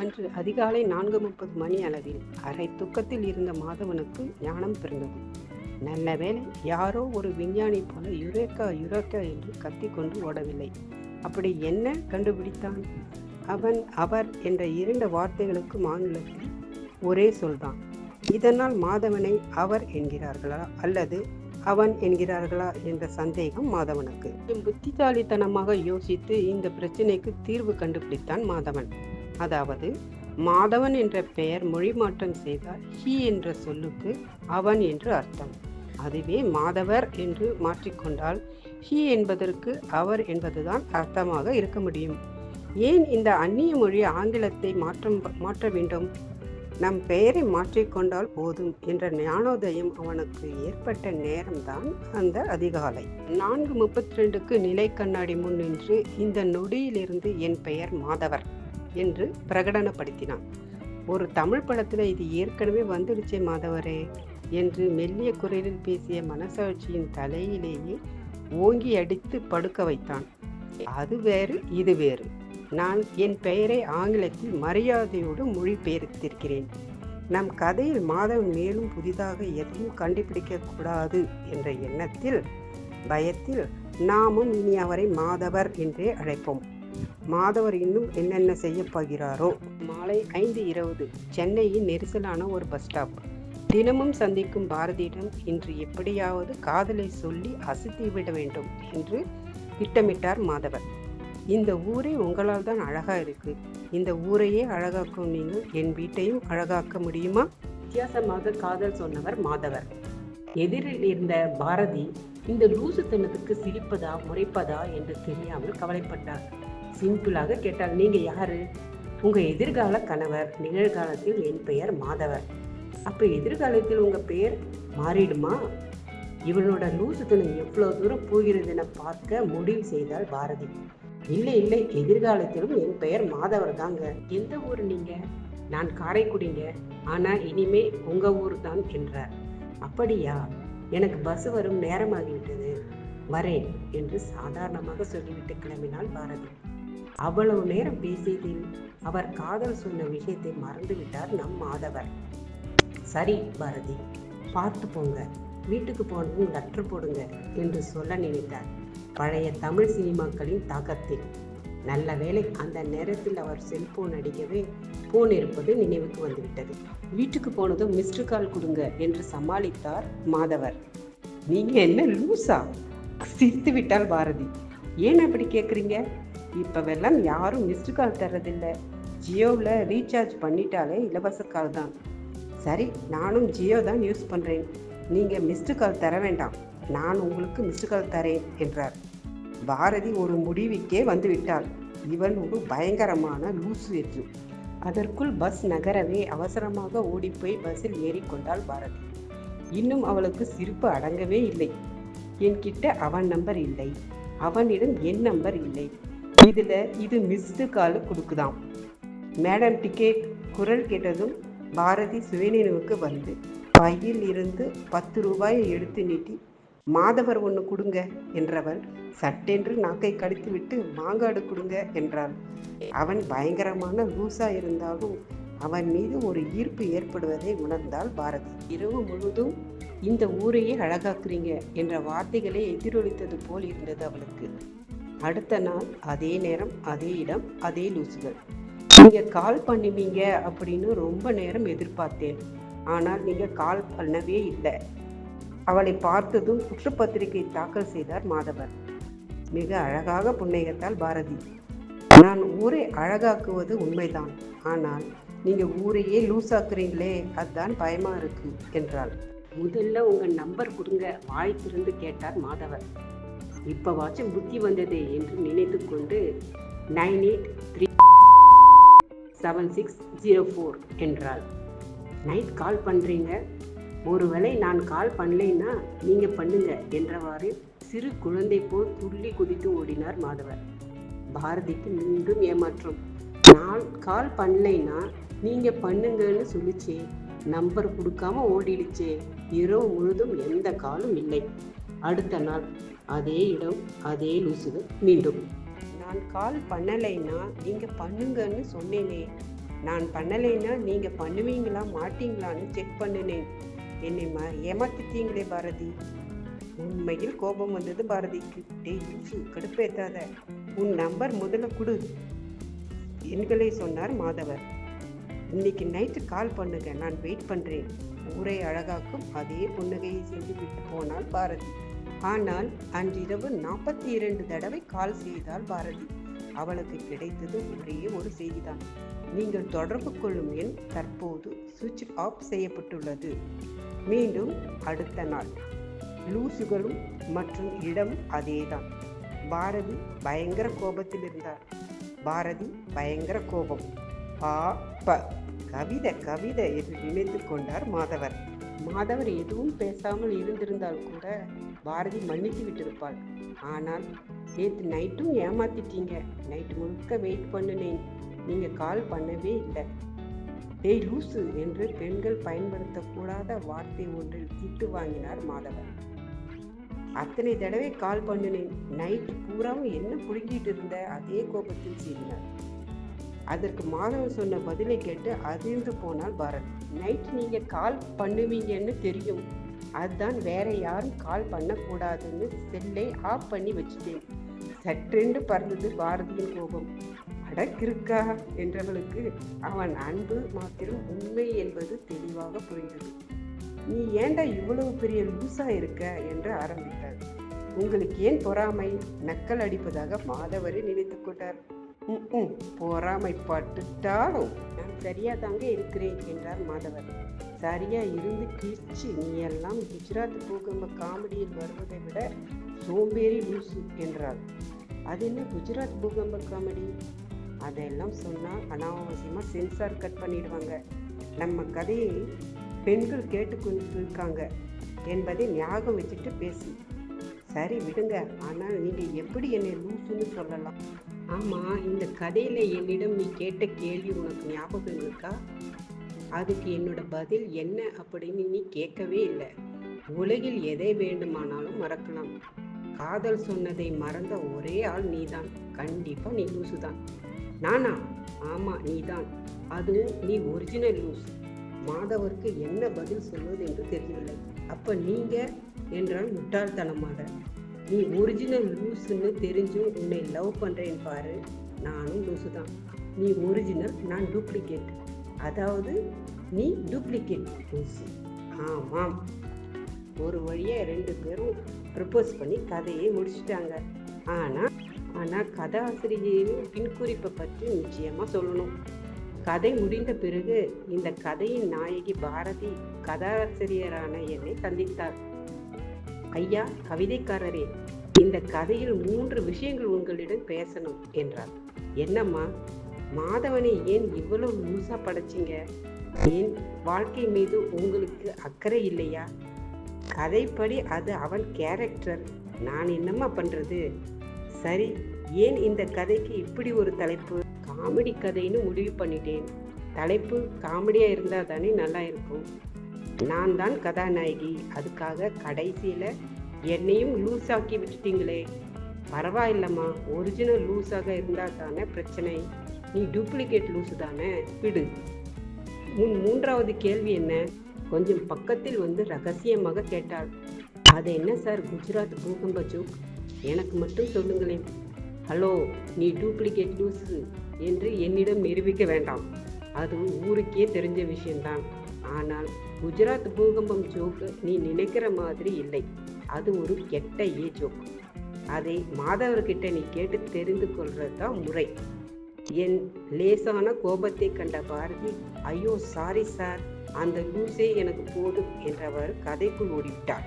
அன்று அதிகாலை நான்கு முப்பது மணி அளவில் அரை துக்கத்தில் இருந்த மாதவனுக்கு ஞானம் பிறந்தது. நல்ல வேலை யாரோ ஒரு விஞ்ஞானி போல யுரேக்கா யுரேக்கா என்று கத்திக்கொண்டு ஓடவில்லை. அப்படி என்ன கண்டுபிடித்தான்? அவன் அவர் என்ற இரண்டு வார்த்தைகளுக்கும் மாநிலத்தில் ஒரே சொல்தான். இதனால் மாதவனை அவர் என்கிறார்களா அல்லது அவன் என்கிறார்களா என்ற சந்தேகம் மாதவனுக்கு. புத்திசாலித்தனமாக யோசித்து இந்த பிரச்சனைக்கு தீர்வு கண்டுபிடித்தான் மாதவன். அதாவது மாதவன் என்ற பெயர் மொழி மாற்றம் செய்தால் ஹி என்ற சொல்லுக்கு அவன் என்று அர்த்தம். அதுவே மாதவர் என்று மாற்றிக்கொண்டால் ஹி என்பதற்கு அவர் என்பதுதான் அர்த்தமாக இருக்க முடியும். ஏன் இந்த அந்நிய மொழி ஆங்கிலத்தை மாற்றம் மாற்ற வேண்டும்? நம் பெயரை மாற்றிக்கொண்டால் போதும் என்ற ஞானோதயம் அவனுக்கு ஏற்பட்ட நேரம்தான் அந்த அதிகாலை. நான்கு முப்பத்தி ரெண்டுக்கு நிலை கண்ணாடி முன் நின்று இந்த நொடியிலிருந்து என் பெயர் மாதவர். என்று பிரகடனப்படுத்தினான். ஒரு தமிழ் படத்தில் இது ஏற்கனவே வந்துடுச்சே மாதவரே என்று மெல்லிய குரலில் பேசிய மனசாட்சியின் தலையிலேயே ஓங்கி அடித்து படுக்க வைத்தான். அது வேறு இது வேறு. நான் என் பெயரை ஆங்கிலத்தில் மரியாதையோடு மொழிபெயர்த்திருக்கிறேன். நம் கதையில் மாதவன் மேலும் புதிதாக எதையும் கண்டுபிடிக்க கூடாது என்ற எண்ணத்தில் பயத்தில் நாமும் இனி அவரை மாதவர் என்றே அழைப்போம். மாதவர் இன்னும் என்னென்ன செய்ய போகிறாரோ? மாலை ஐந்து இருபது சென்னையின் நெரிசலான ஒரு பஸ் ஸ்டாப் தினமும் சந்திக்கும் பாரதியிடம் இன்று எப்படியாவது காதலை சொல்லி அசத்தி விட வேண்டும் என்று திட்டமிட்டார் மாதவர். இந்த ஊரே உங்களால் தான் அழகா இருக்கு. இந்த ஊரையே அழகாக்கும் நீங்கள் என் வீட்டையும் அழகாக்க முடியுமா? வித்தியாசமாக காதல் சொன்னவர் மாதவர். எதிரில் இருந்த பாரதி இந்த லூசுத்தனத்துக்கு சிரிப்பதா முறைப்பதா என்று தெரியாமல் கவலைப்பட்டார். சிம்பிளாக கேட்டால் நீங்க யாரு? உங்க எதிர்கால கணவர். நிகழ்காலத்தில் என் பெயர் மாதவர். அப்ப எதிர்காலத்தில் உங்க பெயர் மாறிடுமா? இவனோட லூசுத்தனம் எவ்வளவு தூரம் போகிறது என பார்க்க முடிவு செய்தால் பாரதி. இல்லை இல்லை. எதிர்காலத்திலும் என் பெயர் மாதவர் தாங்க. எந்த ஊர் நீங்க? நான் காரைக்குடிங்க. ஆனா இனிமே உங்க ஊர் தான் என்றார். அப்படியா? எனக்கு பஸ் வரும். நேரமாகிவிட்டது வரேன் என்று சாதாரணமாக சொல்லிவிட்டு கிளம்பினாள் பாரதி. அவ்வளவு நேரம் பேசியதில் அவர் காதல் சொன்ன விஷயத்தை மறந்துவிட்டார் நம் மாதவர். சரி பாரதி பார்த்து போங்க. வீட்டுக்கு போனதும் லெட்டர் போடுங்க என்று சொல்ல நினைத்தார். பழைய தமிழ் சினிமாக்களின் தாக்கத்தில். நல்ல வேளை அந்த நேரத்தில் அவர் செல்போன் அடிக்கவே போன் இருப்பது நினைவுக்கு வந்துவிட்டது. வீட்டுக்கு போனதும் மிஸ்டு கால் கொடுங்க என்று சமாளித்தார் மாதவர். நீங்க என்ன லூசா? சிரித்து விட்டால் பாரதி. ஏன் அப்படி கேட்குறீங்க இப்போவெல்லாம் யாரும் மிஸ்டு கால் தர்றதில்லை. ஜியோவில் ரீசார்ஜ் பண்ணிட்டாலே இலவச கால் தான். சரி நானும் ஜியோ தான் யூஸ் பண்ணுறேன் நீங்கள் மிஸ்டு கால் தர வேண்டாம். நான் உங்களுக்கு மிஸ்டு கால் தரேன் என்றார். பாரதி ஒரு முடிவுக்கே வந்துவிட்டாள் இவன் ஒரு பயங்கரமான லூசு என்று. அதற்குள் பஸ் நகரவே அவசரமாக ஓடிப்போய் பஸ்ஸில் ஏறிக்கொண்டாள் பாரதி. இன்னும் அவளுக்கு சிரிப்பு அடங்கவே இல்லை. என்கிட்ட அவன் நம்பர் இல்லை. அவனிடம் என் நம்பர் இல்லை. இதில் இது மிஸ்டு கால் கொடுக்குதாம். மேடம் டிக்கெட் குரல் கேட்டதும் பாரதி சுயநினைவுக்கு வந்து பையில் இருந்து பத்து ரூபாயை எடுத்து நீட்டி மாதவர் ஒன்று கொடுங்க என்றவள் சட்டென்று நாக்கை கடித்துவிட்டு மாங்காடு கொடுங்க என்றாள். அவன் பயங்கரமான லூசா இருந்தாலும் அவன் மீது ஒரு ஈர்ப்பு ஏற்படுவதை உணர்ந்தாள் பாரதி. இரவு முழுதும் இந்த ஊரையே அழகாக்குறீங்க என்ற வார்த்தைகளே எதிரொலித்தது போல் இருந்தது அவளுக்கு. அடுத்த நாள் அதே நேரம் அதே இடம் அதே லூசுகள். நீங்கள் கால் பண்ணுவீங்க அப்படின்னு ரொம்ப நேரம் எதிர்பார்த்தேன். ஆனால் நீங்கள் கால் பண்ணவே இல்லை. அவளை பார்த்ததும் குற்றப்பத்திரிகை தாக்கல் செய்தார் மாதவர். மிக அழகாக புன்னகத்தால் பாரதி. நான் ஊரை அழகாக்குவது உண்மைதான். ஆனால் நீங்கள் ஊரையே லூசாக்குறீங்களே அதுதான் பயமாக இருக்கு என்றாள். முதல்ல உங்க நம்பர் கொடுங்க. வாய் திறந்து கேட்டார் மாதவர். இப்பவாச்சும் புத்தி வந்ததே என்று நினைத்து கொண்டு nine eight three seven six zero four என்றாள். நைட் கால் பண்ணுறீங்க ஒருவேளை நான் கால் பண்ணலைன்னா நீங்கள் பண்ணுங்க என்றவாறு சிறு குழந்தை போல் துள்ளி குதித்து ஓடினார் மாதவர். பாரதிக்கு மீண்டும் ஏமாற்றம். நான் கால் பண்ணலைன்னா நீங்கள் பண்ணுங்கன்னு சொல்லிச்சே. நம்பர் கொடுக்காம ஓடிடுச்சே. இரவு முழுதும் எந்த காலும் இல்லை. அடுத்த நாள் அதே இடம் அதே லூசுகள் மீண்டும். நான் கால் பண்ணலைன்னா நீங்கள் பண்ணுங்கன்னு சொன்னேனே. நான் பண்ணலைன்னா நீங்க பண்ணுவீங்களா மாட்டீங்களான்னு செக் பண்ணினேன். என்னை ம ஏமாத்திட்டீங்களே பாரதி. உண்மையில் கோபம் வந்தது பாரதிக்கு டேய் லூசு கடுப்பேத்தாத. உன் நம்பர் முதல்ல கொடு. எண்களை சொன்னார் மாதவர். இன்னைக்கு நைட்டு கால் பண்ணுங்க. நான் வெயிட் பண்ணுறேன் ஊரை அழகாக்கும் அதே புன்னகையை செய்து விட்டு போனாள் பாரதி. ஆனால் அன்றிரவு நாற்பத்தி இரண்டு தடவை கால் செய்தால் பாரதி. அவளுக்கு கிடைத்தது ஒரே ஒரு செய்திதான். நீங்கள் தொடர்பு கொள்ளும் எண் தற்போது சுவிட்ச் ஆஃப் செய்யப்பட்டுள்ளது. மீண்டும் அடுத்த நாள். லூசுகளும் மற்றும் இடம் அதேதான். பாரதி பயங்கர கோபத்தில் இருந்தார். பாரதி பயங்கர கோபம். ஆ ப. கவிதை கவிதை என்று நினைத்து கொண்டார் மாதவர். மாதவர் எதுவும் பேசாமல் இருந்திருந்தால் கூட பாரதி மன்னித்து விட்டிருப்பாள். ஆனால் நேற்று நைட்டும் ஏமாத்திட்டீங்க. நைட்டு முழுக்க வெயிட் பண்ணினேன். நீங்கள் கால் பண்ணவே இல்லை. டேய் லூசு என்று பெண்கள் பயன்படுத்தக்கூடாத வார்த்தை ஒன்றில் திட்டு வாங்கினார் மாதவர். அத்தனை தடவை கால் பண்ணினேன். நைட் பூராவும் என்ன புழுங்கிட்டு இருந்த? அதே கோபத்தில் சீறினார். அதற்கு மாதவன் சொன்ன பதிலை கேட்டு அதிர்ந்து போனால் பாரத். நைட் நீங்கள் கால் பண்ணுவீங்கன்னு தெரியும். அதுதான் வேற யாரும் கால் பண்ணக்கூடாதுன்னு செல்லை ஆஃப் பண்ணி வச்சுட்டேன். சற்றென்று பறந்தது பாரதியின் கோபம். அடக்கிருக்கா என்றவளுக்கு அவன் அன்பு மாத்திரம் உண்மை என்பது தெளிவாக புரிந்தது. நீ ஏன்டா இவ்வளவு பெரிய லூசா இருக்க? என்று ஆரம்பித்தார் உங்களுக்கு ஏன் பொறாமை? நக்கல் அடிப்பதாக மாதவரை நினைத்துக் கொண்டார். ம் பொறாமைப்பட்டுட்டாலும் நான் சரியாக தாங்க இருக்கிறேன் என்றார் மாதவர். சரியா இருந்து கிழிச்சு நீ எல்லாம் குஜராத் பூகம்ப காமெடியில் வருவதை விட சோம்பேறி லூசு என்றார் அது என்ன குஜராத் பூகம்ப காமெடி? அதெல்லாம் சொன்னால் அனாவசியமாக சென்சார் கட் பண்ணிடுவாங்க. நம்ம கதையை பெண்கள் கேட்டுக்கொண்டு இருக்காங்க என்பதை ஞாபகம் வச்சுட்டு பேசு. சரி விடுங்க. ஆனால் நீங்கள் எப்படி என்னை லூசுன்னு சொல்லலாம்? ஆமாம் இந்த கதையில் என்னிடம் நீ கேட்ட கேள்வி உனக்கு ஞாபகம் இருக்கா? அதுக்கு என்னோட பதில் என்ன அப்படின்னு நீ கேட்கவே இல்லை. உலகில் எதை வேண்டுமானாலும் மறக்கலாம். காதல் சொன்னதை மறந்த ஒரே ஆள் நீதான். கண்டிப்பா நீ லூசு தான் நானா? ஆமா நீதான். அதுவும் நீ ஒரிஜினல் லூஸ் மாதவருக்கு என்ன பதில் சொல்வது என்று தெரியவில்லை. அப்ப நீங்க? என்றால் முட்டாள்தனமாக. நீ ஒரிஜினல் லூஸுன்னு தெரிஞ்சும் உன்னை லவ் பண்ணுறேன் பாரு. நானும் லூசு தான் நீ ஒரிஜினல் நான் டூப்ளிகேட் அதாவது நீ டூப்ளிகேட் லூசு. ஆமாம். ஒரு வழியாக ரெண்டு பேரும் ப்ரப்போஸ் பண்ணி கதையை முடிச்சிட்டாங்க. ஆனால் ஆனால் கதாசிரியரின் பின்குறிப்பை பற்றி நிச்சயமாக சொல்லணும். கதை முடிந்த பிறகு இந்த கதையின் நாயகி பாரதி கதாசிரியரான என்னை சந்தித்தார். ஐயா கவிதைக்காரரே இந்த கதையில் மூன்று விஷயங்கள் உங்களிடம் பேசணும் என்றார். என்னம்மா மாதவனை ஏன் இவ்வளவு முழுசா படைச்சிங்க? ஏன் வாழ்க்கை மீது உங்களுக்கு அக்கறை இல்லையா? கதைப்படி அது அவன் கேரக்டர் நான் என்னம்மா பண்றது? சரி ஏன் இந்த கதைக்கு இப்படி ஒரு தலைப்பு? காமெடி கதைன்னு முடிவு பண்ணிட்டேன். தலைப்பு காமெடியாக இருந்தால் தானே நல்லா இருக்கும். நான் தான் கதாநாயகி. அதுக்காக கடைசியில் என்னையும் லூஸ் ஆக்கி விட்டுட்டீங்களே. பரவாயில்லம்மா ஒரிஜினல் லூஸாக இருந்தால் தானே பிரச்சனை. நீ டூப்ளிகேட் லூஸு தானே? விடு. உன் மூன்றாவது கேள்வி என்ன? கொஞ்சம் பக்கத்தில் வந்து ரகசியமாக கேட்டாள். அது என்ன சார் குஜராத் பூகம்ப ஜோக்? எனக்கு மட்டும் சொல்லுங்களேன். ஹலோ நீ டூப்ளிகேட் லூஸு என்று என்னிடம் நிரூபிக்க வேண்டாம். அது ஊருக்கே தெரிஞ்ச விஷயம்தான். ஆனால் குஜராத் பூகம்பம் ஜோக்கு நீ நினைக்கிற மாதிரி இல்லை. அது ஒரு கெட்ட ஏ ஜோக் அதை மாதவர்கிட்ட நீ கேட்டு தெரிந்து கொள்றது தான் முறை. என் லேசான கோபத்தை கண்ட பாரதி ஐயோ சாரி சார் அந்த லூஸே எனக்கு போதும் என்றவர் கதைக்குள் ஓடிவிட்டார்.